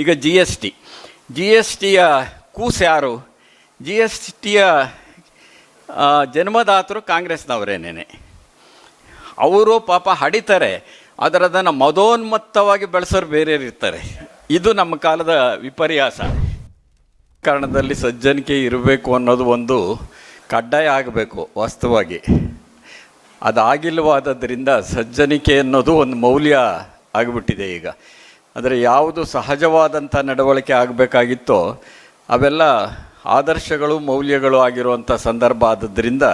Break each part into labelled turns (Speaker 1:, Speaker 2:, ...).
Speaker 1: ಈಗ G S T G S ಟಿಯ ಕೂಸು ಯಾರು? ಜಿ ಎಸ್ ಟಿಯ ಜನ್ಮದಾತರು ಕಾಂಗ್ರೆಸ್ನವರೇನೇನೆ. ಅವರು ಪಾಪ ಹಡಿತಾರೆ, ಆದರೆ ಅದನ್ನು ಮದೋನ್ಮತ್ತವಾಗಿ ಬೆಳೆಸೋರು ಬೇರೆಯವ್ರು ಇರ್ತಾರೆ. ಇದು ನಮ್ಮ ಕಾಲದ ವಿಪರ್ಯಾಸ. ಕಾರಣದಲ್ಲಿ ಸಜ್ಜನಿಕೆ ಇರಬೇಕು ಅನ್ನೋದು ಒಂದು ಕಡ್ಡಾಯ ಆಗಬೇಕು ವಾಸ್ತವವಾಗಿ. ಅದಾಗಿಲ್ವಾದದ್ರಿಂದ ಸಜ್ಜನಿಕೆ ಅನ್ನೋದು ಒಂದು ಮೌಲ್ಯ ಆಗಿಬಿಟ್ಟಿದೆ ಈಗ. ಆದರೆ ಯಾವುದು ಸಹಜವಾದಂಥ ನಡವಳಿಕೆ ಆಗಬೇಕಾಗಿತ್ತೋ ಅವೆಲ್ಲ ಆದರ್ಶಗಳು, ಮೌಲ್ಯಗಳು ಆಗಿರುವಂಥ ಸಂದರ್ಭ ಆದ್ದರಿಂದ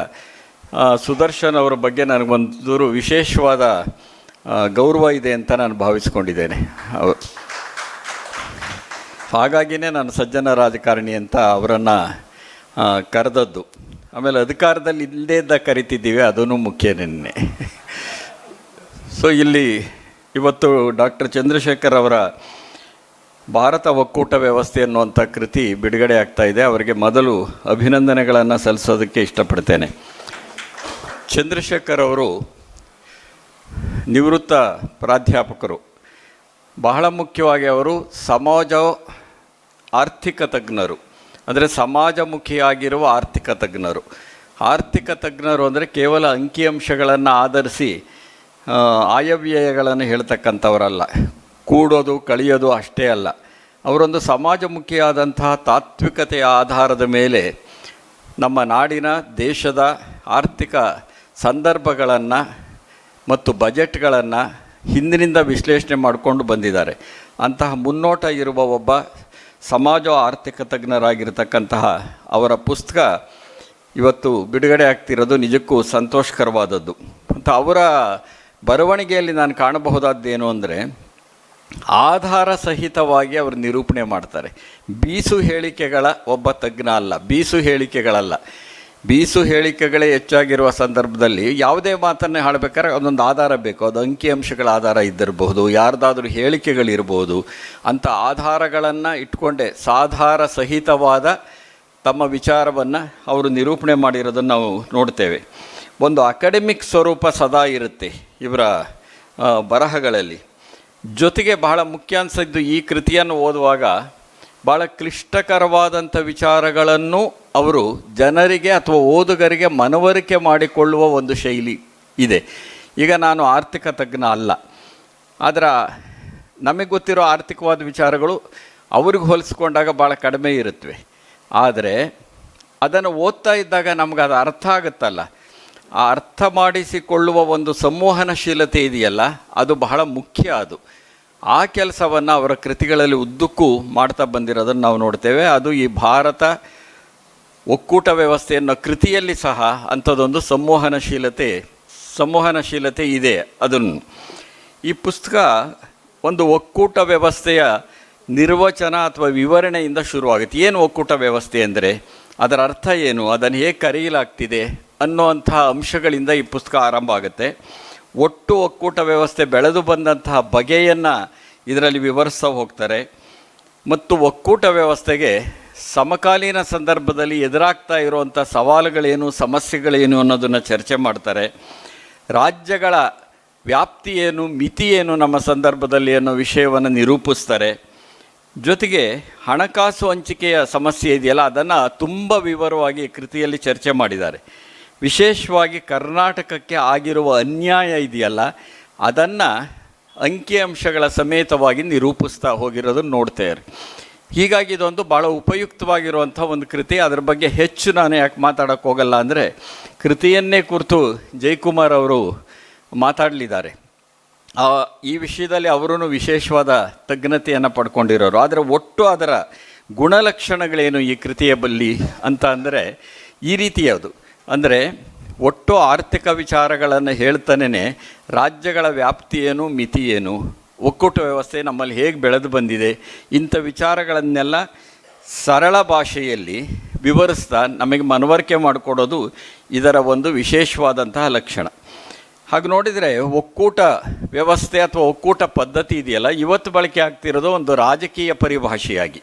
Speaker 1: ಸುದರ್ಶನ್ ಅವರ ಬಗ್ಗೆ ನನಗೊಂದೂರು ವಿಶೇಷವಾದ ಗೌರವ ಇದೆ ಅಂತ ನಾನು ಭಾವಿಸ್ಕೊಂಡಿದ್ದೇನೆ. ಹಾಗಾಗಿಯೇ ನಾನು ಸಜ್ಜನ ರಾಜಕಾರಣಿ ಅಂತ ಅವರನ್ನು ಕರೆದದ್ದು. ಆಮೇಲೆ ಅಧಿಕಾರದಲ್ಲಿ ಇಲ್ಲದೇ ಇದ್ದ ಕರಿತಿದ್ದೀವಿ ಅದೂ ಮುಖ್ಯ ನಿನ್ನೆ. ಸೊ ಇಲ್ಲಿ ಇವತ್ತು ಡಾಕ್ಟರ್ ಚಂದ್ರಶೇಖರ್ ಅವರ ಭಾರತ ಒಕ್ಕೂಟ ವ್ಯವಸ್ಥೆ ಅನ್ನುವಂಥ ಕೃತಿ ಬಿಡುಗಡೆ ಆಗ್ತಾ ಇದೆ. ಅವರಿಗೆ ಮೊದಲು ಅಭಿನಂದನೆಗಳನ್ನು ಸಲ್ಲಿಸೋದಕ್ಕೆ ಇಷ್ಟಪಡ್ತೇನೆ. ಚಂದ್ರಶೇಖರ್ ಅವರು ನಿವೃತ್ತ ಪ್ರಾಧ್ಯಾಪಕರು. ಬಹಳ ಮುಖ್ಯವಾಗಿ ಅವರು ಸಮಾಜ ಆರ್ಥಿಕ ತಜ್ಞರು. ಅಂದರೆ ಸಮಾಜಮುಖಿಯಾಗಿರುವ ಆರ್ಥಿಕ ತಜ್ಞರು. ಆರ್ಥಿಕ ತಜ್ಞರು ಅಂದರೆ ಕೇವಲ ಅಂಕಿಅಂಶಗಳನ್ನು ಆಧರಿಸಿ ಆಯವ್ಯಯಗಳನ್ನು ಹೇಳ್ತಕ್ಕಂಥವರಲ್ಲ. ಕೂಡೋದು, ಕಳಿಯೋದು ಅಷ್ಟೇ ಅಲ್ಲ. ಅವರೊಂದು ಸಮಾಜಮುಖಿಯಾದಂತಹ ತಾತ್ವಿಕತೆಯ ಆಧಾರದ ಮೇಲೆ ನಮ್ಮ ನಾಡಿನ, ದೇಶದ ಆರ್ಥಿಕ ಸಂದರ್ಭಗಳನ್ನು ಮತ್ತು ಬಜೆಟ್ಗಳನ್ನು ಹಿಂದಿನಿಂದ ವಿಶ್ಲೇಷಣೆ ಮಾಡಿಕೊಂಡು ಬಂದಿದ್ದಾರೆ. ಅಂತಹ ಮುನ್ನೋಟ ಇರುವ ಒಬ್ಬ ಸಮಾಜ ಆರ್ಥಿಕ ತಜ್ಞರಾಗಿರ್ತಕ್ಕಂತಹ ಅವರ ಪುಸ್ತಕ ಇವತ್ತು ಬಿಡುಗಡೆ ಆಗ್ತಿರೋದು ನಿಜಕ್ಕೂ ಸಂತೋಷಕರವಾದದ್ದು. ಮತ್ತು ಅವರ ಬರವಣಿಗೆಯಲ್ಲಿ ನಾನು ಕಾಣಬಹುದಾದ್ದೇನು ಅಂದರೆ ಆಧಾರ ಸಹಿತವಾಗಿ ಅವರು ನಿರೂಪಣೆ ಮಾಡ್ತಾರೆ. ಬೀಸು ಹೇಳಿಕೆಗಳ ಒಬ್ಬ ತಜ್ಞ ಅಲ್ಲ, ಬೀಸು ಹೇಳಿಕೆಗಳಲ್ಲ. ಬೀಸು ಹೇಳಿಕೆಗಳೇ ಹೆಚ್ಚಾಗಿರುವ ಸಂದರ್ಭದಲ್ಲಿ ಯಾವುದೇ ಮಾತನ್ನು ಹಾಡಬೇಕಾದ್ರೆ ಅದೊಂದು ಆಧಾರ ಬೇಕು, ಅದು ಅಂಕಿಅಂಶಗಳ ಆಧಾರ ಇದ್ದಿರಬಹುದು, ಯಾರ್ದಾದ್ರೂ ಹೇಳಿಕೆಗಳಿರ್ಬೋದು, ಅಂಥ ಆಧಾರಗಳನ್ನು ಇಟ್ಕೊಂಡೆ ಸಾಧಾರ ಸಹಿತವಾದ ತಮ್ಮ ವಿಚಾರವನ್ನು ಅವರು ನಿರೂಪಣೆ ಮಾಡಿರೋದನ್ನು ನಾವು ನೋಡ್ತೇವೆ. ಒಂದು ಅಕಾಡೆಮಿಕ್ ಸ್ವರೂಪ ಸದಾ ಇರುತ್ತೆ. ಇವರ ಬರಹಗಳಲ್ಲಿ. ಜೊತೆಗೆ ಬಹಳ ಮುಖ್ಯ ಅನಿಸಿದ್ದು ಈ ಕೃತಿಯನ್ನು ಓದುವಾಗ ಭಾಳ ಕ್ಲಿಷ್ಟಕರವಾದಂಥ ವಿಚಾರಗಳನ್ನು ಅವರು ಜನರಿಗೆ ಅಥವಾ ಓದುಗರಿಗೆ ಮನವರಿಕೆ ಮಾಡಿಕೊಳ್ಳುವ ಒಂದು ಶೈಲಿ ಇದೆ. ಈಗ ನಾನು ಆರ್ಥಿಕ ತಜ್ಞ ಅಲ್ಲ. ಆದರೆ ನಮಗೆ ಗೊತ್ತಿರೋ ಆರ್ಥಿಕವಾದ ವಿಚಾರಗಳು ಅವ್ರಿಗೆ ಹೋಲಿಸ್ಕೊಂಡಾಗ ಭಾಳ ಕಡಿಮೆ ಇರುತ್ತವೆ ಆದರೆ ಅದನ್ನು ಓದ್ತಾ ಇದ್ದಾಗ ನಮ್ಗೆ ಅದು ಅರ್ಥ ಆಗುತ್ತಲ್ಲ. ಆ ಅರ್ಥ ಮಾಡಿಸಿಕೊಳ್ಳುವ ಒಂದು ಸಂವಹನಶೀಲತೆ ಇದೆಯಲ್ಲ, ಅದು ಬಹಳ ಮುಖ್ಯ ಅದು. ಆ ಕೆಲಸವನ್ನು ಅವರ ಕೃತಿಗಳಲ್ಲಿ ಉದ್ದಕ್ಕೂ ಮಾಡ್ತಾ ಬಂದಿರೋದನ್ನು ನಾವು ನೋಡ್ತೇವೆ. ಅದು ಈ ಭಾರತ ಒಕ್ಕೂಟ ವ್ಯವಸ್ಥೆ ಅನ್ನೋ ಕೃತಿಯಲ್ಲಿ ಸಹ ಅಂಥದ್ದೊಂದು ಸಂವಹನಶೀಲತೆ ಸಂವಹನಶೀಲತೆ ಇದೆ ಅದನ್ನು. ಈ ಪುಸ್ತಕ ಒಂದು ಒಕ್ಕೂಟ ವ್ಯವಸ್ಥೆಯ ನಿರ್ವಚನ ಅಥವಾ ವಿವರಣೆಯಿಂದ ಶುರುವಾಗುತ್ತೆ. ಏನು ಒಕ್ಕೂಟ ವ್ಯವಸ್ಥೆ ಅಂದರೆ, ಅದರ ಅರ್ಥ ಏನು, ಅದನ್ನು ಹೇಗೆ ಕರೆಯಲಾಗ್ತಿದೆ ಅನ್ನುವಂತಹ ಅಂಶಗಳಿಂದ ಈ ಪುಸ್ತಕ ಆರಂಭ ಆಗುತ್ತೆ. ಒಟ್ಟು ಒಕ್ಕೂಟ ವ್ಯವಸ್ಥೆ ಬೆಳೆದು ಬಂದಂತಹ ಬಗೆಯನ್ನು ಇದರಲ್ಲಿ ವಿವರಿಸ್ತಾ ಹೋಗ್ತಾರೆ. ಮತ್ತು ಒಕ್ಕೂಟ ವ್ಯವಸ್ಥೆಗೆ ಸಮಕಾಲೀನ ಸಂದರ್ಭದಲ್ಲಿ ಎದುರಾಗ್ತಾ ಇರುವಂಥ ಸವಾಲುಗಳೇನು, ಸಮಸ್ಯೆಗಳೇನು ಅನ್ನೋದನ್ನು ಚರ್ಚೆ ಮಾಡ್ತಾರೆ. ರಾಜ್ಯಗಳ ವ್ಯಾಪ್ತಿ ಏನು, ಮಿತಿ ಏನು ನಮ್ಮ ಸಂದರ್ಭದಲ್ಲಿ ಅನ್ನೋ ವಿಷಯವನ್ನು ನಿರೂಪಿಸ್ತಾರೆ. ಜೊತೆಗೆ ಹಣಕಾಸು ಹಂಚಿಕೆಯ ಸಮಸ್ಯೆ ಇದೆಯಲ್ಲ, ಅದನ್ನು ತುಂಬ ವಿವರವಾಗಿ ಕೃತಿಯಲ್ಲಿ ಚರ್ಚೆ ಮಾಡಿದ್ದಾರೆ. ವಿಶೇಷವಾಗಿ ಕರ್ನಾಟಕಕ್ಕೆ ಆಗಿರುವ ಅನ್ಯಾಯ ಇದೆಯಲ್ಲ, ಅದನ್ನು ಅಂಕಿಅಂಶಗಳ ಸಮೇತವಾಗಿ ನಿರೂಪಿಸ್ತಾ ಹೋಗಿರೋದನ್ನು ನೋಡ್ತೇವೆ ಹೀಗಾಗಿ ಇದೊಂದು ಭಾಳ ಉಪಯುಕ್ತವಾಗಿರುವಂಥ ಒಂದು ಕೃತಿ. ಅದರ ಬಗ್ಗೆ ಹೆಚ್ಚು ನಾನು ಯಾಕೆ ಮಾತಾಡೋಕ್ಕೆ ಹೋಗಲ್ಲ ಅಂದರೆ, ಕೃತಿಯನ್ನೇ ಕುರಿತು ಜಯಕುಮಾರ್ ಅವರು ಮಾತಾಡಲಿದ್ದಾರೆ. ಈ ವಿಷಯದಲ್ಲಿ ಅವರೂ ವಿಶೇಷವಾದ ತಜ್ಞತೆಯನ್ನು ಪಡ್ಕೊಂಡಿರೋರು. ಆದರೆ ಒಟ್ಟು ಅದರ ಗುಣಲಕ್ಷಣಗಳೇನು ಈ ಕೃತಿಯ ಬಲ್ಲಿ ಅಂತ ಅಂದರೆ, ಈ ರೀತಿಯದು. ಅಂದರೆ ಒಟ್ಟು ಆರ್ಥಿಕ ವಿಚಾರಗಳನ್ನು ಹೇಳ್ತಾನೇ ರಾಜ್ಯಗಳ ವ್ಯಾಪ್ತಿ ಏನು, ಮಿತಿ ಏನು? ಒಕ್ಕೂಟ ವ್ಯವಸ್ಥೆ ನಮ್ಮಲ್ಲಿ ಹೇಗೆ ಬೆಳೆದು ಬಂದಿದೆ? ಇಂಥ ವಿಚಾರಗಳನ್ನೆಲ್ಲ ಸರಳ ಭಾಷೆಯಲ್ಲಿ ವಿವರಿಸ್ತಾ ನಮಗೆ ಮನವರಿಕೆ ಮಾಡಿಕೊಡೋದು ಇದರ ಒಂದು ವಿಶೇಷವಾದಂತಹ ಲಕ್ಷಣ. ಹಾಗೆ ನೋಡಿದರೆ ಒಕ್ಕೂಟ ವ್ಯವಸ್ಥೆ ಅಥವಾ ಒಕ್ಕೂಟ ಪದ್ಧತಿ ಇದೆಯಲ್ಲ, ಇವತ್ತು ಬಳಕೆ ಆಗ್ತಿರೋದು ಒಂದು ರಾಜಕೀಯ ಪರಿಭಾಷೆಯಾಗಿ,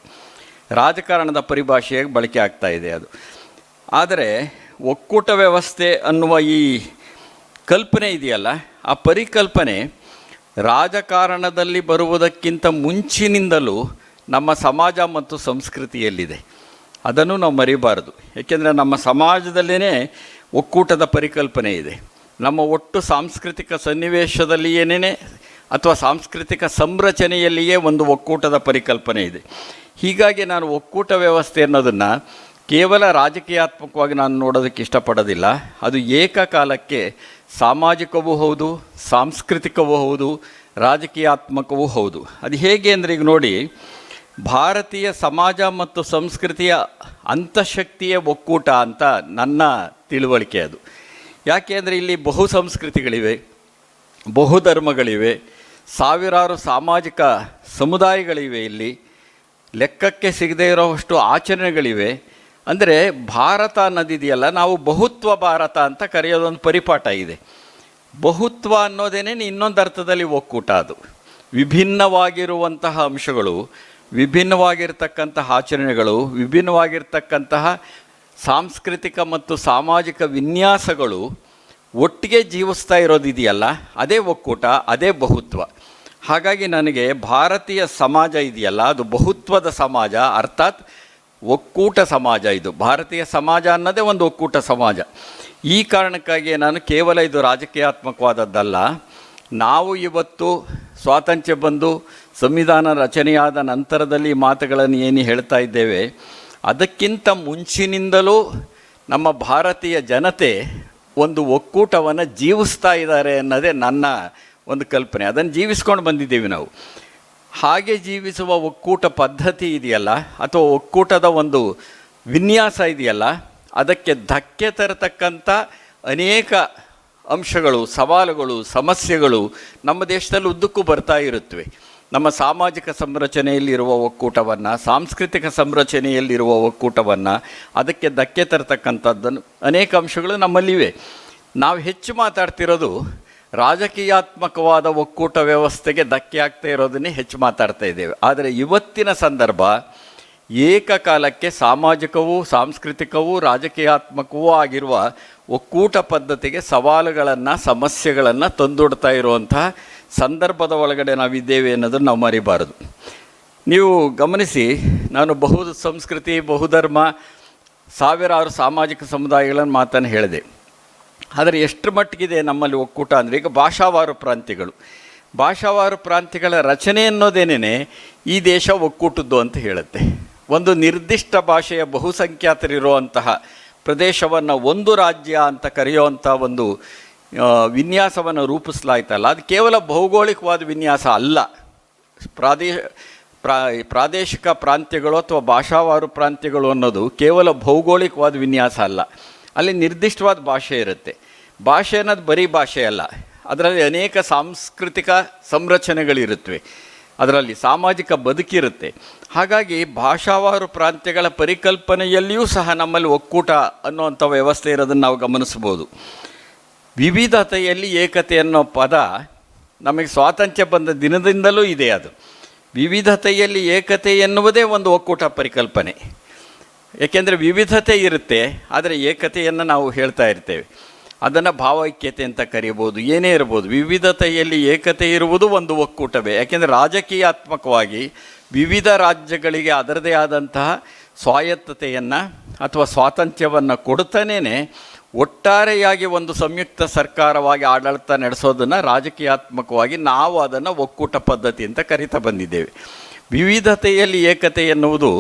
Speaker 1: ರಾಜಕಾರಣದ ಪರಿಭಾಷೆಯಾಗಿ ಬಳಕೆ ಆಗ್ತಾ ಇದೆ ಅದು. ಆದರೆ ಒಕ್ಕೂಟ ವ್ಯವಸ್ಥೆ ಅನ್ನುವ ಈ ಕಲ್ಪನೆ ಇದೆಯಲ್ಲ? ಆ ಪರಿಕಲ್ಪನೆ ರಾಜಕಾರಣದಲ್ಲಿ ಬರುವುದಕ್ಕಿಂತ ಮುಂಚಿನಿಂದಲೂ ನಮ್ಮ ಸಮಾಜ ಮತ್ತು ಸಂಸ್ಕೃತಿಯಲ್ಲಿದೆ. ಅದನ್ನು ನಾವು ಮರಿಬಾರದು. ಏಕೆಂದರೆ ನಮ್ಮ ಸಮಾಜದಲ್ಲೇ ಒಕ್ಕೂಟದ ಪರಿಕಲ್ಪನೆ ಇದೆ. ನಮ್ಮ ಒಟ್ಟು ಸಾಂಸ್ಕೃತಿಕ ಸನ್ನಿವೇಶದಲ್ಲಿಯೇನೇ ಅಥವಾ ಸಾಂಸ್ಕೃತಿಕ ಸಂರಚನೆಯಲ್ಲಿಯೇ ಒಂದು ಒಕ್ಕೂಟದ ಪರಿಕಲ್ಪನೆ ಇದೆ. ಹೀಗಾಗಿ ನಾನು ಒಕ್ಕೂಟ ವ್ಯವಸ್ಥೆ ಅನ್ನೋದನ್ನು ಕೇವಲ ರಾಜಕೀಯಾತ್ಮಕವಾಗಿ ನಾನು ನೋಡೋದಕ್ಕೆ ಇಷ್ಟಪಡೋದಿಲ್ಲ. ಅದು ಏಕಕಾಲಕ್ಕೆ ಸಾಮಾಜಿಕವೂ ಹೌದು, ಸಾಂಸ್ಕೃತಿಕವೂ ಹೌದು, ರಾಜಕೀಯಾತ್ಮಕವೂ ಹೌದು. ಅದು ಹೇಗೆ ಅಂದರೆ ಈಗ ನೋಡಿ, ಭಾರತೀಯ ಸಮಾಜ ಮತ್ತು ಸಂಸ್ಕೃತಿಯ ಅಂತಃಶಕ್ತಿಯ ಒಕ್ಕೂಟ ಅಂತ ನನ್ನ ತಿಳುವಳಿಕೆ ಅದು. ಯಾಕೆ ಅಂದರೆ ಇಲ್ಲಿ ಬಹು ಸಂಸ್ಕೃತಿಗಳಿವೆ ಬಹುಧರ್ಮಗಳಿವೆ ಸಾವಿರಾರು ಸಾಮಾಜಿಕ ಸಮುದಾಯಗಳಿವೆ ಇಲ್ಲಿ. ಲೆಕ್ಕಕ್ಕೆ ಸಿಗದೇ ಇರೋವಷ್ಟು ಆಚರಣೆಗಳಿವೆ. ಅಂದರೆ ಭಾರತ ಅನ್ನೋದಿದೆಯಲ್ಲ, ನಾವು ಬಹುತ್ವ ಭಾರತ ಅಂತ ಕರೆಯೋದೊಂದು ಪರಿಪಾಠ ಇದೆ. ಬಹುತ್ವ ಅನ್ನೋದೇನೆ ಇನ್ನೊಂದು ಅರ್ಥದಲ್ಲಿ ಒಕ್ಕೂಟ ಅದು. ವಿಭಿನ್ನವಾಗಿರುವಂತಹ ಅಂಶಗಳು, ವಿಭಿನ್ನವಾಗಿರ್ತಕ್ಕಂತಹ ಆಚರಣೆಗಳು, ವಿಭಿನ್ನವಾಗಿರ್ತಕ್ಕಂತಹ ಸಾಂಸ್ಕೃತಿಕ ಮತ್ತು ಸಾಮಾಜಿಕ ವಿನ್ಯಾಸಗಳು ಒಟ್ಟಿಗೆ ಜೀವಿಸ್ತಾ ಇರೋದಿದೆಯಲ್ಲ, ಅದೇ ಒಕ್ಕೂಟ, ಅದೇ ಬಹುತ್ವ. ಹಾಗಾಗಿ ನನಗೆ ಭಾರತೀಯ ಸಮಾಜ ಇದೆಯಲ್ಲ, ಅದು ಬಹುತ್ವದ ಸಮಾಜ, ಅರ್ಥಾತ್ ಒಕ್ಕೂಟ ಸಮಾಜ ಇದು. ಭಾರತೀಯ ಸಮಾಜ ಅನ್ನೋದೇ ಒಂದು ಒಕ್ಕೂಟ ಸಮಾಜ. ಈ ಕಾರಣಕ್ಕಾಗಿ ನಾನು ಕೇವಲ ಇದು ರಾಜಕೀಯಾತ್ಮಕವಾದದ್ದಲ್ಲ. ನಾವು ಇವತ್ತು ಸ್ವಾತಂತ್ರ್ಯ ಬಂದು ಸಂವಿಧಾನ ರಚನೆಯಾದ ನಂತರದಲ್ಲಿ ಮಾತುಗಳನ್ನು ಏನು ಹೇಳ್ತಾ ಇದ್ದೇವೆ, ಅದಕ್ಕಿಂತ ಮುಂಚಿನಿಂದಲೂ ನಮ್ಮ ಭಾರತೀಯ ಜನತೆ ಒಂದು ಒಕ್ಕೂಟವನ್ನು ಜೀವಿಸ್ತಾ ಇದ್ದಾರೆ ಅನ್ನೋದೇ ನನ್ನ ಒಂದು ಕಲ್ಪನೆ. ಅದನ್ನು ಜೀವಿಸ್ಕೊಂಡು ಬಂದಿದ್ದೀವಿ ನಾವು. ಹಾಗೆ ಜೀವಿಸುವ ಒಕ್ಕೂಟ ಪದ್ಧತಿ ಇದೆಯಲ್ಲ, ಅಥವಾ ಒಕ್ಕೂಟದ ಒಂದು ವಿನ್ಯಾಸ ಇದೆಯಲ್ಲ, ಅದಕ್ಕೆ ಧಕ್ಕೆ ತರತಕ್ಕಂಥ ಅನೇಕ ಅಂಶಗಳು, ಸವಾಲುಗಳು, ಸಮಸ್ಯೆಗಳು ನಮ್ಮ ದೇಶದಲ್ಲಿ ಉದ್ದಕ್ಕೂ ಬರ್ತಾ ಇರುತ್ತವೆ. ನಮ್ಮ ಸಾಮಾಜಿಕ ಸಂರಚನೆಯಲ್ಲಿರುವ ಒಕ್ಕೂಟವನ್ನು, ಸಾಂಸ್ಕೃತಿಕ ಸಂರಚನೆಯಲ್ಲಿರುವ ಒಕ್ಕೂಟವನ್ನು, ಅದಕ್ಕೆ ಧಕ್ಕೆ ತರತಕ್ಕಂಥದ್ದನ್ನು ಅನೇಕ ಅಂಶಗಳು ನಮ್ಮಲ್ಲಿವೆ. ನಾವು ಹೆಚ್ಚು ಮಾತಾಡ್ತಿರೋದು ರಾಜಕೀಯಾತ್ಮಕವಾದ ಒಕ್ಕೂಟ ವ್ಯವಸ್ಥೆಗೆ ಧಕ್ಕೆ ಆಗ್ತಾ ಇರೋದನ್ನೇ ಹೆಚ್ಚು ಮಾತಾಡ್ತಾ ಇದ್ದೇವೆ. ಆದರೆ ಇವತ್ತಿನ ಸಂದರ್ಭ ಏಕಕಾಲಕ್ಕೆ ಸಾಮಾಜಿಕವೂ ಸಾಂಸ್ಕೃತಿಕವೂ ರಾಜಕೀಯಾತ್ಮಕವೂ ಆಗಿರುವ ಒಕ್ಕೂಟ ಪದ್ಧತಿಗೆ ಸವಾಲುಗಳನ್ನು, ಸಮಸ್ಯೆಗಳನ್ನು ತಂದೊಡ್ತಾ ಇರುವಂತಹ ಸಂದರ್ಭದ ಒಳಗಡೆ ನಾವಿದ್ದೇವೆ ಅನ್ನೋದನ್ನು ನಾವು ಮರಿಬಾರದು. ನೀವು ಗಮನಿಸಿ, ನಾನು ಬಹು ಸಂಸ್ಕೃತಿ, ಬಹುಧರ್ಮ, ಸಾವಿರಾರು ಸಾಮಾಜಿಕ ಸಮುದಾಯಗಳನ್ನು ಮಾತನ್ನು ಹೇಳಿದೆ. ಆದರೆ ಎಷ್ಟು ಮಟ್ಟಿಗಿದೆ ನಮ್ಮಲ್ಲಿ ಒಕ್ಕೂಟ ಅಂದರೆ ಈಗ ಭಾಷಾವಾರು ಪ್ರಾಂತ್ಯಗಳು. ಭಾಷಾವಾರು ಪ್ರಾಂತ್ಯಗಳ ರಚನೆ ಅನ್ನೋದೇನೇ ಈ ದೇಶ ಒಕ್ಕೂಟದ್ದು ಅಂತ ಹೇಳುತ್ತೆ. ಒಂದು ನಿರ್ದಿಷ್ಟ ಭಾಷೆಯ ಬಹುಸಂಖ್ಯಾತರಿರುವಂತಹ ಪ್ರದೇಶವನ್ನು ಒಂದು ರಾಜ್ಯ ಅಂತ ಕರೆಯುವಂಥ ಒಂದು ವಿನ್ಯಾಸವನ್ನು ರೂಪಿಸಲಾಯ್ತಲ್ಲ. ಅದು ಕೇವಲ ಭೌಗೋಳಿಕವಾದ ವಿನ್ಯಾಸ ಅಲ್ಲ. ಪ್ರಾದೇಶ ಪ್ರಾ, ಪ್ರಾದೇಶಿಕ ಪ್ರಾಂತ್ಯಗಳು ಅಥವಾ ಭಾಷಾವಾರು ಪ್ರಾಂತ್ಯಗಳು ಅನ್ನೋದು ಕೇವಲ ಭೌಗೋಳಿಕವಾದ ವಿನ್ಯಾಸ ಅಲ್ಲ. ಅಲ್ಲಿ ನಿರ್ದಿಷ್ಟವಾದ ಭಾಷೆ ಇರುತ್ತೆ. ಭಾಷೆ ಅನ್ನೋದು ಬರೀ ಭಾಷೆ ಅಲ್ಲ. ಅದರಲ್ಲಿ ಅನೇಕ ಸಾಂಸ್ಕೃತಿಕ ಸಂರಚನೆಗಳಿರುತ್ತವೆ ಅದರಲ್ಲಿ ಸಾಮಾಜಿಕ ಬದುಕಿರುತ್ತೆ ಹಾಗಾಗಿ ಭಾಷಾವಾರು ಪ್ರಾಂತ್ಯಗಳ ಪರಿಕಲ್ಪನೆಯಲ್ಲಿಯೂ ಸಹ ನಮ್ಮಲ್ಲಿ ಒಕ್ಕೂಟ ಅನ್ನುವಂಥ ವ್ಯವಸ್ಥೆ ಇರೋದನ್ನು ನಾವು ಗಮನಿಸ್ಬೋದು ವಿವಿಧತೆಯಲ್ಲಿ ಏಕತೆ ಅನ್ನೋ ಪದ ನಮಗೆ ಸ್ವಾತಂತ್ರ್ಯ ಬಂದ ದಿನದಿಂದಲೂ ಇದೆ ಅದು. ವಿವಿಧತೆಯಲ್ಲಿ ಏಕತೆ ಎನ್ನುವುದೇ ಒಂದು ಒಕ್ಕೂಟ ಪರಿಕಲ್ಪನೆ. ಏಕೆಂದರೆ ವಿವಿಧತೆ ಇರುತ್ತೆ, ಆದರೆ ಏಕತೆಯನ್ನು ನಾವು ಹೇಳ್ತಾ ಇರ್ತೇವೆ. ಅದನ್ನು ಭಾವೈಕ್ಯತೆ ಅಂತ ಕರೀಬೋದು, ಏನೇ ಇರ್ಬೋದು, ವಿವಿಧತೆಯಲ್ಲಿ ಏಕತೆ ಇರುವುದು ಒಂದು ಒಕ್ಕೂಟವೇ. ಯಾಕೆಂದರೆ ರಾಜಕೀಯಾತ್ಮಕವಾಗಿ ವಿವಿಧ ರಾಜ್ಯಗಳಿಗೆ ಅದರದೇ ಆದಂತಹ ಸ್ವಾಯತ್ತತೆಯನ್ನು ಅಥವಾ ಸ್ವಾತಂತ್ರ್ಯವನ್ನು ಕೊಡ್ತಾನೇ ಒಟ್ಟಾರೆಯಾಗಿ ಒಂದು ಸಂಯುಕ್ತ ಸರ್ಕಾರವಾಗಿ ಆಡಳಿತ ನಡೆಸೋದನ್ನು ರಾಜಕೀಯಾತ್ಮಕವಾಗಿ ನಾವು ಅದನ್ನು ಒಕ್ಕೂಟ ಪದ್ಧತಿ ಅಂತ ಕರಿತಾ ಬಂದಿದ್ದೇವೆ. ವಿವಿಧತೆಯಲ್ಲಿ ಏಕತೆ ಎನ್ನುವುದು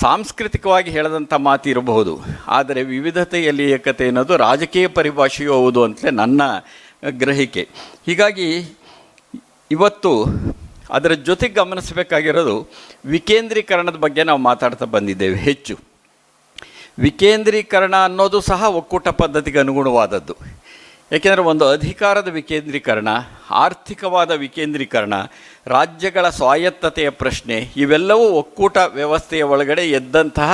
Speaker 1: ಸಾಂಸ್ಕೃತಿಕವಾಗಿ ಹೇಳದಂಥ ಮಾತು ಇರಬಹುದು ಆದರೆ ವಿವಿಧತೆಯಲ್ಲಿ ಏಕತೆ ಅನ್ನೋದು ರಾಜಕೀಯ ಪರಿಭಾಷೆಯೂ ಹೌದು ಅಂತಲೇ ನನ್ನ ಗ್ರಹಿಕೆ. ಹೀಗಾಗಿ ಇವತ್ತು ಅದರ ಜೊತೆಗೆ ಗಮನಿಸಬೇಕಾಗಿರೋದು ವಿಕೇಂದ್ರೀಕರಣದ ಬಗ್ಗೆ ನಾವು ಮಾತಾಡ್ತಾ ಬಂದಿದ್ದೇವೆ ಹೆಚ್ಚು. ವಿಕೇಂದ್ರೀಕರಣ ಅನ್ನೋದು ಸಹ ಒಕ್ಕೂಟ ಪದ್ಧತಿಗೆ ಅನುಗುಣವಾದದ್ದು. ಏಕೆಂದರೆ ಒಂದು ಅಧಿಕಾರದ ವಿಕೇಂದ್ರೀಕರಣ, ಆರ್ಥಿಕವಾದ ವಿಕೇಂದ್ರೀಕರಣ, ರಾಜ್ಯಗಳ ಸ್ವಾಯತ್ತತೆಯ ಪ್ರಶ್ನೆ, ಇವೆಲ್ಲವೂ ಒಕ್ಕೂಟ ವ್ಯವಸ್ಥೆಯ ಒಳಗಡೆ ಎದ್ದಂತಹ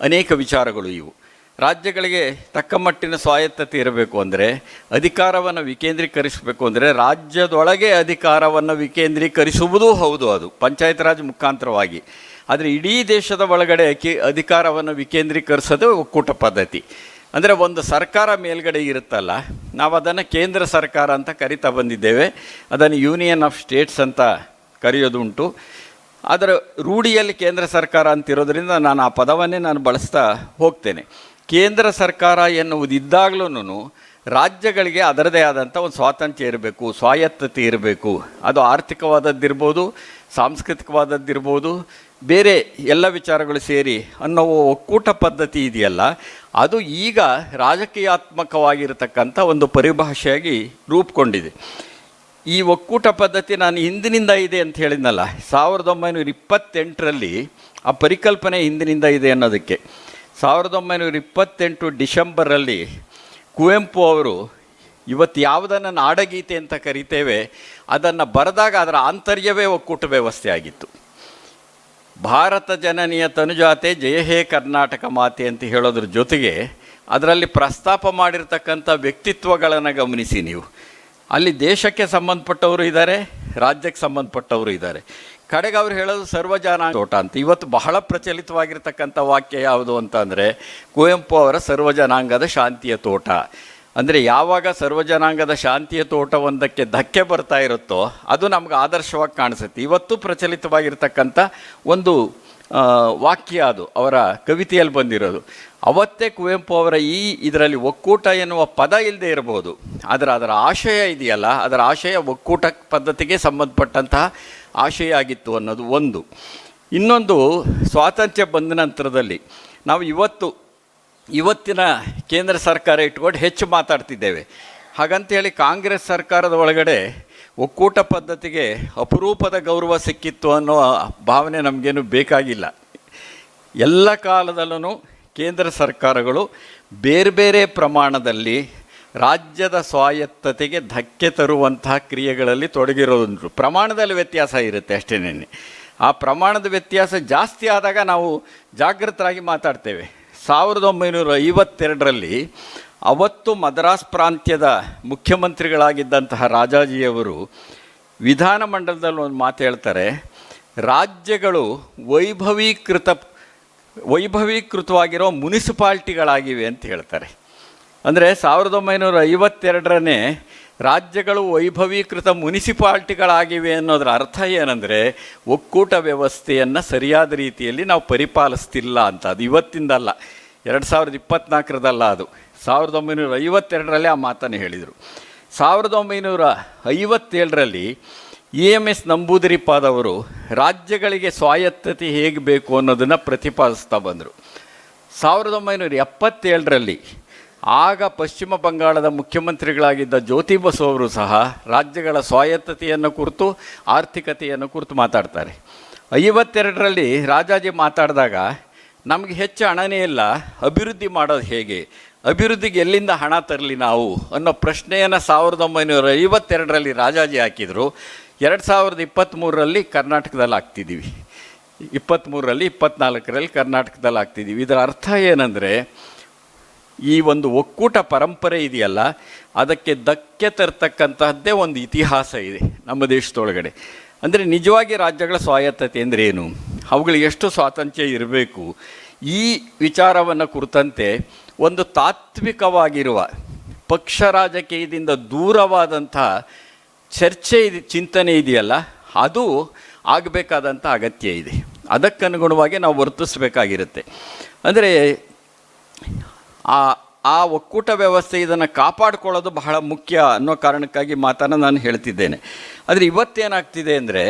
Speaker 1: ಅನೇಕ ವಿಚಾರಗಳು ಇವು. ರಾಜ್ಯಗಳಿಗೆ ತಕ್ಕ ಮಟ್ಟಿನ ಸ್ವಾಯತ್ತತೆ ಇರಬೇಕು ಅಂದರೆ, ಅಧಿಕಾರವನ್ನು ವಿಕೇಂದ್ರೀಕರಿಸಬೇಕು ಅಂದರೆ, ರಾಜ್ಯದೊಳಗೆ ಅಧಿಕಾರವನ್ನು ವಿಕೇಂದ್ರೀಕರಿಸುವುದೂ ಹೌದು ಅದು, ಪಂಚಾಯತ್ ರಾಜ್ ಮುಖಾಂತರವಾಗಿ. ಆದರೆ ಇಡೀ ದೇಶದ ಒಳಗಡೆ ಅಧಿಕಾರವನ್ನು ವಿಕೇಂದ್ರೀಕರಿಸೋದು ಒಕ್ಕೂಟ ಪದ್ಧತಿ. ಅಂದರೆ ಒಂದು ಸರ್ಕಾರ ಮೇಲ್ಗಡೆ ಇರುತ್ತಲ್ಲ, ನಾವು ಅದನ್ನು ಕೇಂದ್ರ ಸರ್ಕಾರ ಅಂತ ಕರಿತಾ ಬಂದಿದ್ದೇವೆ. ಅದನ್ನು ಯೂನಿಯನ್ ಆಫ್ ಸ್ಟೇಟ್ಸ್ ಅಂತ ಕರೆಯೋದುಂಟು. ಅದರ ರೂಢಿಯಲ್ಲಿ ಕೇಂದ್ರ ಸರ್ಕಾರ ಅಂತಿರೋದ್ರಿಂದ ನಾನು ಆ ಪದವನ್ನೇ ನಾನು ಬಳಸ್ತಾ ಹೋಗ್ತೇನೆ. ಕೇಂದ್ರ ಸರ್ಕಾರ ಎನ್ನುವುದಿದ್ದಾಗಲೂ ರಾಜ್ಯಗಳಿಗೆ ಅದರದೇ ಆದಂಥ ಒಂದು ಸ್ವಾತಂತ್ರ್ಯ ಇರಬೇಕು, ಸ್ವಾಯತ್ತತೆ ಇರಬೇಕು. ಅದು ಆರ್ಥಿಕವಾದದ್ದಿರ್ಬೋದು, ಸಾಂಸ್ಕೃತಿಕವಾದದ್ದಿರ್ಬೋದು ಬೇರೆ ಎಲ್ಲ ವಿಚಾರಗಳು ಸೇರಿ ಅನ್ನೋ ಒಕ್ಕೂಟ ಪದ್ಧತಿ ಇದೆಯಲ್ಲ, ಅದು ಈಗ ರಾಜಕೀಯಾತ್ಮಕವಾಗಿರತಕ್ಕಂಥ ಒಂದು ಪರಿಭಾಷೆಯಾಗಿ ರೂಪುಗೊಂಡಿದೆ. ಈ ಒಕ್ಕೂಟ ಪದ್ಧತಿ ನಾನು ಹಿಂದಿನಿಂದ ಇದೆ ಅಂತ ಹೇಳಿದ್ನಲ್ಲ, ಸಾವಿರದ ಒಂಬೈನೂರ ಇಪ್ಪತ್ತೆಂಟರಲ್ಲಿ ಆ ಪರಿಕಲ್ಪನೆ ಹಿಂದಿನಿಂದ ಇದೆ ಅನ್ನೋದಕ್ಕೆ. ಸಾವಿರದ ಒಂಬೈನೂರ ಇಪ್ಪತ್ತೆಂಟು ಡಿಸೆಂಬರಲ್ಲಿ ಕುವೆಂಪು ಅವರು, ಇವತ್ತು ಯಾವುದನ್ನು ನಾಡಗೀತೆ ಅಂತ ಕರಿತೇವೆ, ಅದನ್ನು ಬರೆದಾಗ ಅದರ ಆಂತರ್ಯವೇ ಒಕ್ಕೂಟ ವ್ಯವಸ್ಥೆ ಆಗಿತ್ತು. ಭಾರತ ಜನನಿಯ ತನುಜಾತೆ ಜಯ ಹೇ ಕರ್ನಾಟಕ ಮಾತೆ ಅಂತ ಹೇಳೋದ್ರ ಜೊತೆಗೆ ಅದರಲ್ಲಿ ಪ್ರಸ್ತಾಪ ಮಾಡಿರ್ತಕ್ಕಂಥ ವ್ಯಕ್ತಿತ್ವಗಳನ್ನು ಗಮನಿಸಿ ನೀವು. ಅಲ್ಲಿ ದೇಶಕ್ಕೆ ಸಂಬಂಧಪಟ್ಟವರು ಇದ್ದಾರೆ, ರಾಜ್ಯಕ್ಕೆ ಸಂಬಂಧಪಟ್ಟವರು ಇದ್ದಾರೆ. ಕಡೆಗೆ ಅವ್ರು ಹೇಳೋದು ಸರ್ವಜನ ತೋಟ ಅಂತ. ಇವತ್ತು ಬಹಳ ಪ್ರಚಲಿತವಾಗಿರ್ತಕ್ಕಂಥ ವಾಕ್ಯ ಯಾವುದು ಅಂತ ಅಂದರೆ, ಕುವೆಂಪು ಅವರ ಸರ್ವಜನಾಂಗದ ಶಾಂತಿಯ ತೋಟ. ಅಂದರೆ ಯಾವಾಗ ಸರ್ವಜನಾಂಗದ ಶಾಂತಿಯ ತೋಟವೊಂದಕ್ಕೆ ಧಕ್ಕೆ ಬರ್ತಾ ಇರುತ್ತೋ ಅದು ನಮ್ಗೆ ಆದರ್ಶವಾಗಿ ಕಾಣಿಸುತ್ತೆ. ಇವತ್ತು ಪ್ರಚಲಿತವಾಗಿರ್ತಕ್ಕಂಥ ಒಂದು ವಾಕ್ಯ ಅದು, ಅವರ ಕವಿತೆಯಲ್ಲಿ ಬಂದಿರೋದು. ಅವತ್ತೇ ಕುವೆಂಪು ಅವರ ಈ ಇದರಲ್ಲಿ ಒಕ್ಕೂಟ ಎನ್ನುವ ಪದ ಇಲ್ಲದೆ ಇರಬಹುದು ಆದರೆ ಅದರ ಆಶಯ ಇದೆಯಲ್ಲ, ಅದರ ಆಶಯ ಒಕ್ಕೂಟ ಪದ್ಧತಿಗೆ ಸಂಬಂಧಪಟ್ಟಂತಹ ಆಶಯ ಆಗಿತ್ತು ಅನ್ನೋದು ಒಂದು. ಇನ್ನೊಂದು ಸ್ವಾತಂತ್ರ್ಯ ಬಂದ ನಂತರದಲ್ಲಿ ನಾವು ಇವತ್ತು ಇವತ್ತಿನ ಕೇಂದ್ರ ಸರ್ಕಾರ ಇಟ್ಕೊಂಡು ಹೆಚ್ಚು ಮಾತಾಡ್ತಿದ್ದೇವೆ. ಹಾಗಂತೇಳಿ ಕಾಂಗ್ರೆಸ್ ಸರ್ಕಾರದ ಒಳಗಡೆ ಒಕ್ಕೂಟ ಪದ್ಧತಿಗೆ ಅಪರೂಪದ ಗೌರವ ಸಿಕ್ಕಿತ್ತು ಅನ್ನೋ ಭಾವನೆ ನಮಗೇನು ಬೇಕಾಗಿಲ್ಲ. ಎಲ್ಲ ಕಾಲದಲ್ಲೂ ಕೇಂದ್ರ ಸರ್ಕಾರಗಳು ಬೇರೆ ಬೇರೆ ಪ್ರಮಾಣದಲ್ಲಿ ರಾಜ್ಯದ ಸ್ವಾಯತ್ತತೆಗೆ ಧಕ್ಕೆ ತರುವಂತಹ ಕ್ರಿಯೆಗಳಲ್ಲಿ ತೊಡಗಿರೋದುಂಟು ಪ್ರಮಾಣದಲ್ಲಿ ವ್ಯತ್ಯಾಸ ಇರುತ್ತೆ ಅಷ್ಟೇನೆ ಆ ಪ್ರಮಾಣದ ವ್ಯತ್ಯಾಸ ಜಾಸ್ತಿ ಆದಾಗ ನಾವು ಜಾಗೃತರಾಗಿ ಮಾತಾಡ್ತೇವೆ. ಸಾವಿರದ ಒಂಬೈನೂರ ಐವತ್ತೆರಡರಲ್ಲಿ ಅವತ್ತು ಮದ್ರಾಸ್ ಪ್ರಾಂತ್ಯದ ಮುಖ್ಯಮಂತ್ರಿಗಳಾಗಿದ್ದಂತಹ ರಾಜಾಜಿಯವರು ವಿಧಾನಮಂಡಲದಲ್ಲಿ ಒಂದು ಮಾತು ಹೇಳ್ತಾರೆ, ರಾಜ್ಯಗಳು ವೈಭವೀಕೃತ, ವೈಭವೀಕೃತವಾಗಿರೋ ಮುನಿಸಿಪಾಲ್ಟಿಗಳಾಗಿವೆ ಅಂತ ಹೇಳ್ತಾರೆ. ಅಂದರೆ ಸಾವಿರದ ಒಂಬೈನೂರ ಐವತ್ತೆರಡರನೇ ರಾಜ್ಯಗಳು ವೈಭವೀಕೃತ ಮುನಿಸಿಪಾಲ್ಟಿಗಳಾಗಿವೆ ಅನ್ನೋದರ ಅರ್ಥ ಏನಂದರೆ ಒಕ್ಕೂಟ ವ್ಯವಸ್ಥೆಯನ್ನು ಸರಿಯಾದ ರೀತಿಯಲ್ಲಿ ನಾವು ಪರಿಪಾಲಿಸ್ತಿಲ್ಲ ಅಂತ ಅದು ಇವತ್ತಿಂದಲ್ಲ. ಎರಡು ಸಾವಿರದ ಇಪ್ಪತ್ತ್ನಾಲ್ಕರದಲ್ಲ ಅದು. ಸಾವಿರದ ಒಂಬೈನೂರ ಐವತ್ತೆರಡರಲ್ಲಿ ಆ ಮಾತನ್ನು ಹೇಳಿದರು. ಸಾವಿರದ ಒಂಬೈನೂರ ಐವತ್ತೇಳರಲ್ಲಿ ಇ ಎಂ ಎಸ್ ನಂಬೂದಿರಿಪಾದವರು ರಾಜ್ಯಗಳಿಗೆ ಸ್ವಾಯತ್ತತೆ ಹೇಗೆ ಬೇಕು ಅನ್ನೋದನ್ನು ಪ್ರತಿಪಾದಿಸ್ತಾ ಬಂದರು. ಸಾವಿರದ ಒಂಬೈನೂರ ಎಪ್ಪತ್ತೇಳರಲ್ಲಿ ಆಗ ಪಶ್ಚಿಮ ಬಂಗಾಳದ ಮುಖ್ಯಮಂತ್ರಿಗಳಾಗಿದ್ದ ಜ್ಯೋತಿ ಬಸು ಅವರು ಸಹ ರಾಜ್ಯಗಳ ಸ್ವಾಯತ್ತತೆಯನ್ನು ಕುರಿತು, ಆರ್ಥಿಕತೆಯನ್ನು ಕುರಿತು ಮಾತಾಡ್ತಾರೆ. ಐವತ್ತೆರಡರಲ್ಲಿ ರಾಜಾಜಿ ಮಾತಾಡಿದಾಗ, ನಮಗೆ ಹೆಚ್ಚು ಹಣನೇ ಇಲ್ಲ, ಅಭಿವೃದ್ಧಿ ಮಾಡೋದು ಹೇಗೆ? ಅಭಿವೃದ್ಧಿಗೆ ಎಲ್ಲಿಂದ ಹಣ ತರಲಿ ನಾವು? ಅನ್ನೋ ಪ್ರಶ್ನೆಯನ್ನು ಸಾವಿರದ ಒಂಬೈನೂರ ಐವತ್ತೆರಡರಲ್ಲಿ ರಾಜಾಜಿ ಹಾಕಿದರು. ಎರಡು ಸಾವಿರದ ಇಪ್ಪತ್ತ್ಮೂರರಲ್ಲಿ ಕರ್ನಾಟಕದಲ್ಲಿ ಆಗ್ತಿದ್ದೀವಿ ಇಪ್ಪತ್ತ್ಮೂರರಲ್ಲಿ ಇಪ್ಪತ್ತ್ನಾಲ್ಕರಲ್ಲಿ ಕರ್ನಾಟಕದಲ್ಲಿ ಆಗ್ತಿದ್ದೀವಿ ಇದರ ಅರ್ಥ ಏನಂದರೆ ಈ ಒಂದು ಒಕ್ಕೂಟ ಪರಂಪರೆ ಇದೆಯಲ್ಲ, ಅದಕ್ಕೆ ಧಕ್ಕೆ ತರ್ತಕ್ಕಂತಹದ್ದೇ ಒಂದು ಇತಿಹಾಸ ಇದೆ ನಮ್ಮ ದೇಶದೊಳಗಡೆ. ಅಂದರೆ ನಿಜವಾಗಿ ರಾಜ್ಯಗಳ ಸ್ವಾಯತ್ತತೆ ಅಂದರೆ ಏನು? ಅವುಗಳಿಗೆ ಎಷ್ಟು ಸ್ವಾತಂತ್ರ್ಯ ಇರಬೇಕು? ಈ ವಿಚಾರವನ್ನು ಕುರಿತಂತೆ ಒಂದು ತಾತ್ವಿಕವಾಗಿರುವ ಪಕ್ಷ ರಾಜಕೀಯದಿಂದ ದೂರವಾದಂಥ ಚರ್ಚೆ ಇದೆ, ಚಿಂತನೆ ಇದೆಯಲ್ಲ, ಅದು ಆಗಬೇಕಾದಂಥ ಅಗತ್ಯ ಇದೆ. ಅದಕ್ಕನುಗುಣವಾಗಿ ನಾವು ವರ್ತಿಸಬೇಕಾಗಿರುತ್ತೆ. ಅಂದರೆ ಆ ಆ ಒಕ್ಕೂಟ ವ್ಯವಸ್ಥೆ ಇದನ್ನು ಕಾಪಾಡಿಕೊಳ್ಳೋದು ಬಹಳ ಮುಖ್ಯ ಅನ್ನೋ ಕಾರಣಕ್ಕಾಗಿ ಮಾತನ್ನು ನಾನು ಹೇಳ್ತಿದ್ದೇನೆ. ಆದರೆ ಇವತ್ತೇನಾಗ್ತಿದೆ ಅಂದರೆ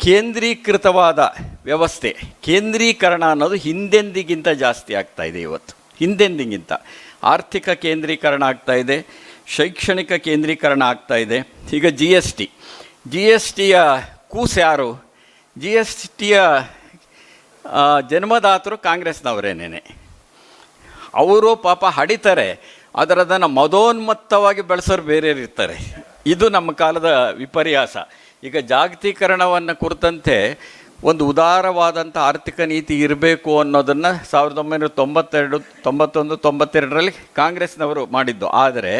Speaker 1: ಕೇಂದ್ರೀಕೃತವಾದ ವ್ಯವಸ್ಥೆ, ಕೇಂದ್ರೀಕರಣ ಅನ್ನೋದು ಹಿಂದೆಂದಿಗಿಂತ ಜಾಸ್ತಿ ಆಗ್ತಾ ಇವತ್ತು. ಹಿಂದೆಂದಿಗಿಂತ. ಆರ್ಥಿಕ ಕೇಂದ್ರೀಕರಣ ಆಗ್ತಾ ಇದೆ, ಶೈಕ್ಷಣಿಕ ಕೇಂದ್ರೀಕರಣ ಆಗ್ತಾ ಇದೆ. ಈಗ G S T G S ಟಿಯ ಕೂಸು ಯಾರು? ಜಿ ಎಸ್ ಟಿಯ ಜನ್ಮದಾತರು ಕಾಂಗ್ರೆಸ್ನವರೇನೇನೆ. ಅವರು ಪಾಪ ಹಡಿತಾರೆ ಆದರೆ ಅದನ್ನು ಮದೋನ್ಮತ್ತವಾಗಿ ಬೆಳೆಸೋರು ಬೇರೆಯವ್ರು ಇರ್ತಾರೆ. ಇದು ನಮ್ಮ ಕಾಲದ ವಿಪರ್ಯಾಸ. ಈಗ ಜಾಗತೀಕರಣವನ್ನು ಕುರಿತಂತೆ ಒಂದು ಉದಾರವಾದಂಥ ಆರ್ಥಿಕ ನೀತಿ ಇರಬೇಕು ಅನ್ನೋದನ್ನು ಸಾವಿರದ ಒಂಬೈನೂರ ತೊಂಬತ್ತೆರಡು, ತೊಂಬತ್ತೊಂದು, ತೊಂಬತ್ತೆರಡರಲ್ಲಿ ಕಾಂಗ್ರೆಸ್ನವರು ಮಾಡಿದ್ದು. ಆದರೆ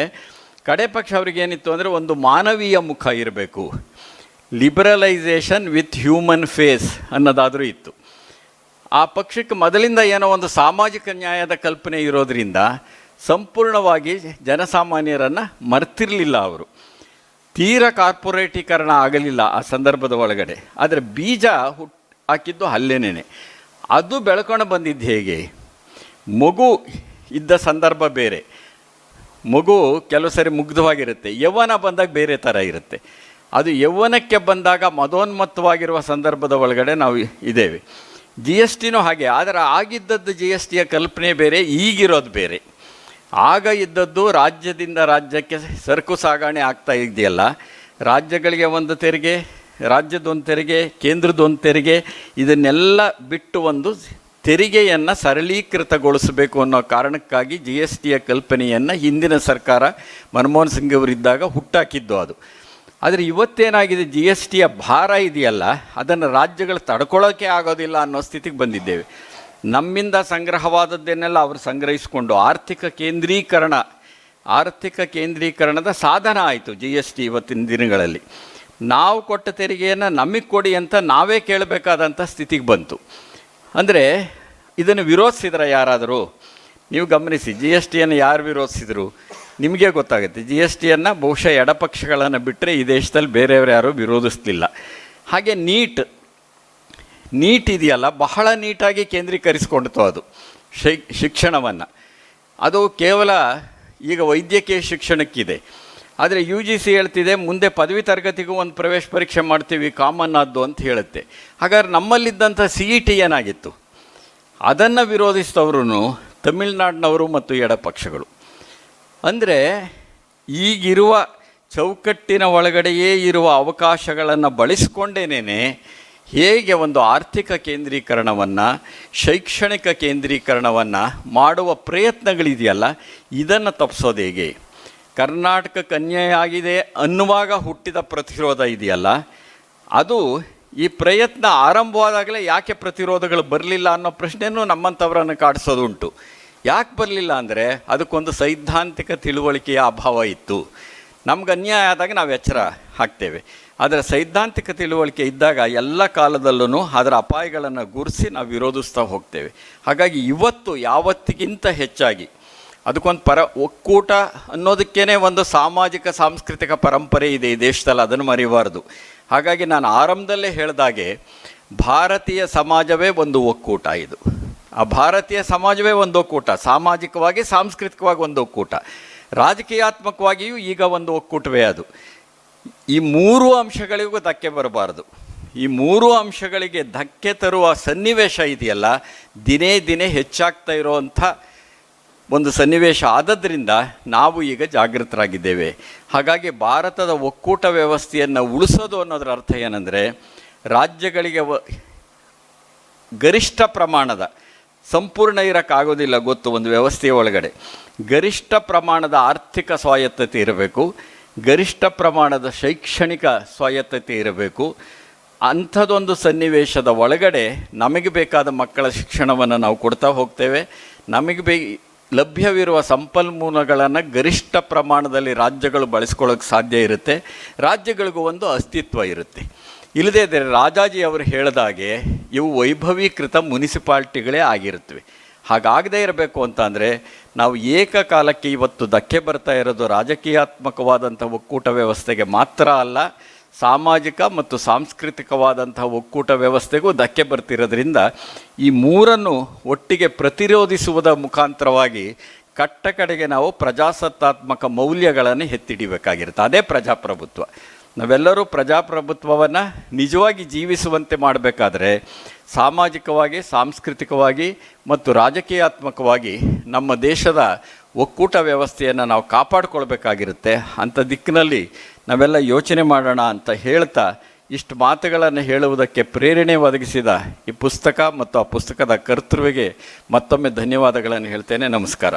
Speaker 1: ಕಡೆ ಪಕ್ಷ ಅವ್ರಿಗೇನಿತ್ತು ಅಂದರೆ ಒಂದು ಮಾನವೀಯ ಮುಖ ಇರಬೇಕು. ಲಿಬರಲೈಸೇಷನ್ ವಿತ್ ಹ್ಯೂಮನ್ ಫೇಸ್ ಅನ್ನೋದಾದರೂ ಇತ್ತು. ಆ ಪಕ್ಷಕ್ಕೆ ಮೊದಲಿಂದ ಏನೋ ಒಂದು ಸಾಮಾಜಿಕ ನ್ಯಾಯದ ಕಲ್ಪನೆ ಇರೋದರಿಂದ ಸಂಪೂರ್ಣವಾಗಿ ಜನಸಾಮಾನ್ಯರನ್ನು ಮರ್ತಿರಲಿಲ್ಲ ಅವರು. ತೀರ ಕಾರ್ಪೊರೇಟೀಕರಣ ಆಗಲಿಲ್ಲ ಆ ಸಂದರ್ಭದ ಒಳಗಡೆ. ಆದರೆ ಬೀಜ ಹುಟ್ ಹಾಕಿದ್ದು ಅಲ್ಲೇನೇ ಅದು ಬೆಳ್ಕೊಂಡು ಬಂದಿದ್ದು ಹೇಗೆ? ಮಗು ಇದ್ದ ಸಂದರ್ಭ ಬೇರೆ. ಮಗು ಕೆಲವು ಸರಿ ಮುಗ್ಧವಾಗಿರುತ್ತೆ. ಯೌವನ ಬಂದಾಗ ಬೇರೆ ಥರ ಇರುತ್ತೆ. ಅದು ಯೌವನಕ್ಕೆ ಬಂದಾಗ ಮದೋನ್ಮತ್ತವಾಗಿರುವ ಸಂದರ್ಭದ ಒಳಗಡೆ ನಾವು ಇದ್ದೇವೆ ಜಿ ಎಸ್ ಟಿನೂ ಹಾಗೆ, ಆದರೆ ಆಗಿದ್ದದ್ದು ಜಿ ಎಸ್ ಟಿಯ ಕಲ್ಪನೆ ಬೇರೆ, ಈಗಿರೋದು ಬೇರೆ. ಆಗ ಇದ್ದದ್ದು ರಾಜ್ಯದಿಂದ ರಾಜ್ಯಕ್ಕೆ ಸರಕು ಸಾಗಣೆ ಆಗ್ತಾ ಇದೆಯಲ್ಲ, ರಾಜ್ಯಗಳಿಗೆ ಒಂದು ತೆರಿಗೆ ರಾಜ್ಯದೊಂದು ತೆರಿಗೆ, ಕೇಂದ್ರದೊಂದು ತೆರಿಗೆ, ಇದನ್ನೆಲ್ಲ ಬಿಟ್ಟು ಒಂದು ತೆರಿಗೆಯನ್ನು ಸರಳೀಕೃತಗೊಳಿಸಬೇಕು ಅನ್ನೋ ಕಾರಣಕ್ಕಾಗಿ ಜಿ ಎಸ್ ಟಿಯ ಕಲ್ಪನೆಯನ್ನು ಹಿಂದಿನ ಸರ್ಕಾರ ಮನಮೋಹನ್ ಸಿಂಗ್ ಅವರಿದ್ದಾಗ ಹುಟ್ಟಾಕಿದ್ದು ಅದು. ಆದರೆ ಇವತ್ತೇನಾಗಿದೆ ಜಿ ಎಸ್ ಟಿಯ ಭಾರ ಇದೆಯಲ್ಲ, ಅದನ್ನು ರಾಜ್ಯಗಳು ತಡ್ಕೊಳ್ಳೋಕೆ ಆಗೋದಿಲ್ಲ ಅನ್ನೋ ಸ್ಥಿತಿಗೆ ಬಂದಿದ್ದೇವೆ. ನಮ್ಮಿಂದ ಸಂಗ್ರಹವಾದದ್ದನ್ನೆಲ್ಲ ಅವರು ಸಂಗ್ರಹಿಸಿಕೊಂಡು ಆರ್ಥಿಕ ಕೇಂದ್ರೀಕರಣ, ಆರ್ಥಿಕ ಕೇಂದ್ರೀಕರಣದ ಸಾಧನ ಆಯಿತು ಜಿ ಎಸ್ ಟಿ ಇವತ್ತಿನ ದಿನಗಳಲ್ಲಿ. ನಾವು ಕೊಟ್ಟ ತೆರಿಗೆಯನ್ನು ನಮಗೆ ಕೊಡಿ ಅಂತ ನಾವೇ ಕೇಳಬೇಕಾದಂಥ ಸ್ಥಿತಿಗೆ ಬಂತು. ಅಂದರೆ ಇದನ್ನು ವಿರೋಧಿಸಿದ್ರೆ ಯಾರಾದರೂ, ನೀವು ಗಮನಿಸಿ ಜಿ ಎಸ್ ಟಿಯನ್ನು ಯಾರು ವಿರೋಧಿಸಿದರು? ನಿಮಗೆ ಗೊತ್ತಾಗುತ್ತೆ. ಜಿ ಎಸ್ ಟಿಯನ್ನು ಬಹುಶಃ ಎಡಪಕ್ಷಗಳನ್ನು ಬಿಟ್ಟರೆ ಈ ದೇಶದಲ್ಲಿ ಬೇರೆಯವರು ಯಾರೂ ವಿರೋಧಿಸ್ತಿಲ್ಲ ಹಾಗೆ ನೀಟ್ ನೀಟ್ ಇದೆಯಲ್ಲ, ಬಹಳ ನೀಟಾಗಿ ಕೇಂದ್ರೀಕರಿಸಿಕೊಂಡಿತು ಅದು ಶೈ, ಶಿಕ್ಷಣವನ್ನು. ಅದು ಕೇವಲ ಈಗ ವೈದ್ಯಕೀಯ ಶಿಕ್ಷಣಕ್ಕಿದೆ. ಆದರೆ ಯು ಜಿ ಸಿ ಹೇಳ್ತಿದೆ, ಮುಂದೆ ಪದವಿ ತರಗತಿಗೂ ಒಂದು ಪ್ರವೇಶ ಪರೀಕ್ಷೆ ಮಾಡ್ತೀವಿ, ಕಾಮನ್ ಆದ್ದು ಅಂತ ಹೇಳುತ್ತೆ. ಹಾಗಾದ್ರೆ ನಮ್ಮಲ್ಲಿದ್ದಂಥ ಸಿ ಇ ಟಿ ಏನಾಗಿತ್ತು? ಅದನ್ನು ವಿರೋಧಿಸಿದವರು ತಮಿಳುನಾಡಿನವರು ಮತ್ತು ಎಡಪಕ್ಷಗಳು. ಅಂದರೆ ಈಗಿರುವ ಚೌಕಟ್ಟಿನ ಒಳಗಡೆಯೇ ಇರುವ ಅವಕಾಶಗಳನ್ನು ಬಳಸಿಕೊಂಡೇನೇ ಹೇಗೆ ಒಂದು ಆರ್ಥಿಕ ಕೇಂದ್ರೀಕರಣವನ್ನು, ಶೈಕ್ಷಣಿಕ ಕೇಂದ್ರೀಕರಣವನ್ನು ಮಾಡುವ ಪ್ರಯತ್ನಗಳಿದೆಯಲ್ಲ, ಇದನ್ನು ತಪ್ಪಿಸೋದು ಹೇಗೆ? ಕರ್ನಾಟಕ ಕನ್ಯೆಯಾಗಿದೆ ಅನ್ನುವಾಗ ಹುಟ್ಟಿದ ಪ್ರತಿರೋಧ ಇದೆಯಲ್ಲ, ಅದು ಈ ಪ್ರಯತ್ನ ಆರಂಭವಾದಾಗಲೇ ಯಾಕೆ ಪ್ರತಿರೋಧಗಳು ಬರಲಿಲ್ಲ ಅನ್ನೋ ಪ್ರಶ್ನೆಯೂ ನಮ್ಮಂಥವರನ್ನು ಕಾಡಿಸೋದುಂಟು. ಯಾಕೆ ಬರಲಿಲ್ಲ ಅಂದರೆ ಅದಕ್ಕೊಂದು ಸೈದ್ಧಾಂತಿಕ ತಿಳುವಳಿಕೆಯ ಅಭಾವ ಇತ್ತು. ನಮ್ಗೆ ಅನ್ಯಾಯ ಆದಾಗ ನಾವು ಎಚ್ಚರ ಹಾಕ್ತೇವೆ. ಆದರೆ ಸೈದ್ಧಾಂತಿಕ ತಿಳುವಳಿಕೆ ಇದ್ದಾಗ ಎಲ್ಲ ಕಾಲದಲ್ಲೂ ಅದರ ಅಪಾಯಗಳನ್ನು ಗುರುಸಿ ನಾವು ವಿರೋಧಿಸ್ತಾ ಹೋಗ್ತೇವೆ. ಹಾಗಾಗಿ ಇವತ್ತು ಯಾವತ್ತಿಗಿಂತ ಹೆಚ್ಚಾಗಿ ಅದಕ್ಕೊಂದು ಪರ ಒಕ್ಕೂಟ ಅನ್ನೋದಕ್ಕೇ ಒಂದು ಸಾಮಾಜಿಕ, ಸಾಂಸ್ಕೃತಿಕ ಪರಂಪರೆ ಇದೆ ಈ ದೇಶದಲ್ಲಿ, ಅದನ್ನು ಮರಿಬಾರ್ದು. ಹಾಗಾಗಿ ನಾನು ಆರಂಭದಲ್ಲೇ ಹೇಳಿದಾಗೆ ಭಾರತೀಯ ಸಮಾಜವೇ ಒಂದು ಒಕ್ಕೂಟ ಇದು. ಆ ಭಾರತೀಯ ಸಮಾಜವೇ ಒಂದು ಒಕ್ಕೂಟ, ಸಾಮಾಜಿಕವಾಗಿ, ಸಾಂಸ್ಕೃತಿಕವಾಗಿ ಒಂದು ಒಕ್ಕೂಟ. ರಾಜಕೀಯಾತ್ಮಕವಾಗಿಯೂ ಈಗ ಒಂದು ಒಕ್ಕೂಟವೇ ಅದು. ಈ ಮೂರು ಅಂಶಗಳಿಗೂ ಧಕ್ಕೆ ಬರಬಾರದು. ಈ ಮೂರು ಅಂಶಗಳಿಗೆ ಧಕ್ಕೆ ತರುವ ಸನ್ನಿವೇಶ ಇದೆಯಲ್ಲ, ದಿನೇ ದಿನೇ ಹೆಚ್ಚಾಗ್ತಾ ಇರೋವಂಥ ಒಂದು ಸನ್ನಿವೇಶ ಆದದ್ರಿಂದ ನಾವು ಈಗ ಜಾಗೃತರಾಗಿದ್ದೇವೆ. ಹಾಗಾಗಿ ಭಾರತದ ಒಕ್ಕೂಟ ವ್ಯವಸ್ಥೆಯನ್ನು ಉಳಿಸೋದು ಅನ್ನೋದರ ಅರ್ಥ ಏನಂದರೆ, ರಾಜ್ಯಗಳಿಗೆ ಗರಿಷ್ಠ ಪ್ರಮಾಣದ ಸಂಪೂರ್ಣ ಇರೋಕ್ಕಾಗೋದಿಲ್ಲ ಗೊತ್ತು ಒಂದು ವ್ಯವಸ್ಥೆಯ ಒಳಗಡೆ. ಗರಿಷ್ಠ ಪ್ರಮಾಣದ ಆರ್ಥಿಕ ಸ್ವಾಯತ್ತತೆ ಇರಬೇಕು, ಗರಿಷ್ಠ ಪ್ರಮಾಣದ ಶೈಕ್ಷಣಿಕ ಸ್ವಾಯತ್ತತೆ ಇರಬೇಕು. ಅಂಥದ್ದೊಂದು ಸನ್ನಿವೇಶದ ಒಳಗಡೆ ನಮಗೆ ಬೇಕಾದ ಮಕ್ಕಳ ಶಿಕ್ಷಣವನ್ನು ನಾವು ಕೊಡ್ತಾ ಹೋಗ್ತೇವೆ. ನಮಗೆ ಬೇ, ಲಭ್ಯವಿರುವ ಸಂಪನ್ಮೂಲಗಳನ್ನು ಗರಿಷ್ಠ ಪ್ರಮಾಣದಲ್ಲಿ ರಾಜ್ಯಗಳು ಬಳಸ್ಕೊಳ್ಳೋಕ್ಕೆ ಸಾಧ್ಯ ಇರುತ್ತೆ. ರಾಜ್ಯಗಳಿಗೂ ಒಂದು ಅಸ್ತಿತ್ವ ಇರುತ್ತೆ. ಇಲ್ಲದೇ ಇದ್ದರೆ ರಾಜಾಜಿ ಅವರು ಹೇಳಿದಾಗೆ ಇವು ವೈಭವೀಕೃತ ಮುನಿಸಿಪಾಲ್ಟಿಗಳೇ ಆಗಿರುತ್ತವೆ. ಹಾಗಾಗದೇ ಇರಬೇಕು ಅಂತ ಅಂದರೆ ನಾವು ಏಕಕಾಲಕ್ಕೆ ಇವತ್ತು ಧಕ್ಕೆ ಬರ್ತಾ ಇರೋದು ರಾಜಕೀಯಾತ್ಮಕವಾದಂಥ ಒಕ್ಕೂಟ ವ್ಯವಸ್ಥೆಗೆ ಮಾತ್ರ ಅಲ್ಲ, ಸಾಮಾಜಿಕ ಮತ್ತು ಸಾಂಸ್ಕೃತಿಕವಾದಂಥ ಒಕ್ಕೂಟ ವ್ಯವಸ್ಥೆಗೂ ಧಕ್ಕೆ ಬರ್ತಿರೋದ್ರಿಂದ ಈ ಮೂರನ್ನು ಒಟ್ಟಿಗೆ ಪ್ರತಿರೋಧಿಸುವುದರ ಮುಖಾಂತರವಾಗಿ ಕಟ್ಟ ಕಡೆಗೆ ನಾವು ಪ್ರಜಾಸತ್ತಾತ್ಮಕ ಮೌಲ್ಯಗಳನ್ನು ಎತ್ತಿಡಿಬೇಕಾಗಿರುತ್ತೆ. ಅದೇ ಪ್ರಜಾಪ್ರಭುತ್ವ. ನಾವೆಲ್ಲರೂ ಪ್ರಜಾಪ್ರಭುತ್ವವನ್ನು ನಿಜವಾಗಿ ಜೀವಿಸುವಂತೆ ಮಾಡಬೇಕಾದ್ರೆ ಸಾಮಾಜಿಕವಾಗಿ, ಸಾಂಸ್ಕೃತಿಕವಾಗಿ ಮತ್ತು ರಾಜಕೀಯಾತ್ಮಕವಾಗಿ ನಮ್ಮ ದೇಶದ ಒಕ್ಕೂಟ ವ್ಯವಸ್ಥೆಯನ್ನು ನಾವು ಕಾಪಾಡಿಕೊಳ್ಬೇಕಾಗಿರುತ್ತೆ. ಅಂಥ ದಿಕ್ಕಿನಲ್ಲಿ ನಾವೆಲ್ಲ ಯೋಚನೆ ಮಾಡೋಣ ಅಂತ ಹೇಳ್ತಾ ಇಷ್ಟು ಮಾತುಗಳನ್ನು ಹೇಳುವುದಕ್ಕೆ ಪ್ರೇರಣೆ ಒದಗಿಸಿದ ಈ ಪುಸ್ತಕ ಮತ್ತು ಆ ಪುಸ್ತಕದ ಕರ್ತೃವಿಗೆ ಮತ್ತೊಮ್ಮೆ ಧನ್ಯವಾದಗಳನ್ನು ಹೇಳ್ತೇನೆ. ನಮಸ್ಕಾರ.